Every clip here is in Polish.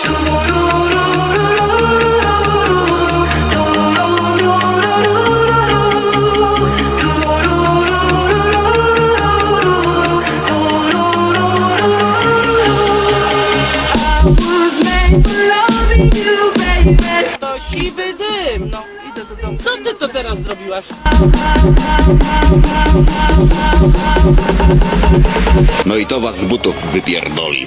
To siwy dym, no. Co ty to teraz zrobiłaś? No i to was z butów wypierdoli.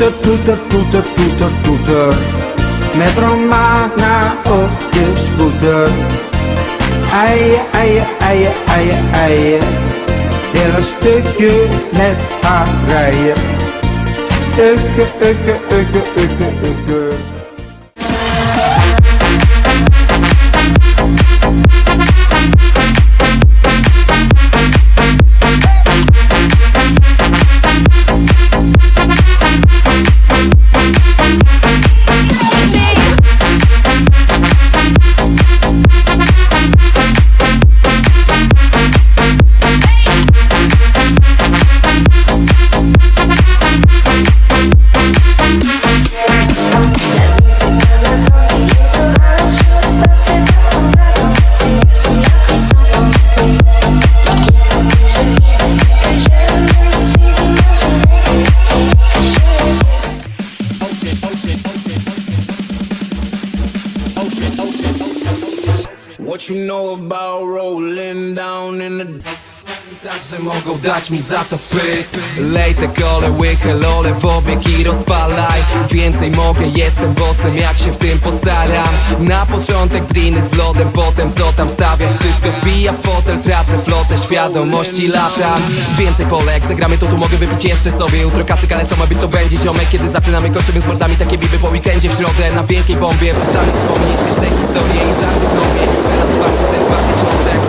Toeter, toeter, toeter, toeter, toeter. Met Romana op de scooter. Eien, eien, eien, eien, eien. Wil een stukje met haar rijden. Ukke, ukke, ukke, ukke, ukke. What you know about rolling down in the Także mogą dać mi za to wpysk. Lej te kole, łychę lole w obieg i rozpalaj. Więcej mogę, jestem bossem, jak się w tym postaram. Na początek driny z lodem, potem co tam stawiasz? Wszystko wbija w fotel, tracę flotę, świadomości latam. Więcej polek, zagramy to tu mogę wypić jeszcze sobie. Jutro kacyk, ale co ma być to będzie ziomek. Kiedy zaczynamy, kończymy z mordami takie biby po weekendzie w środę. Na wielkiej bombie, w żadnych wspomnień, śmiesznej historii i żartów do mnie Teraz warto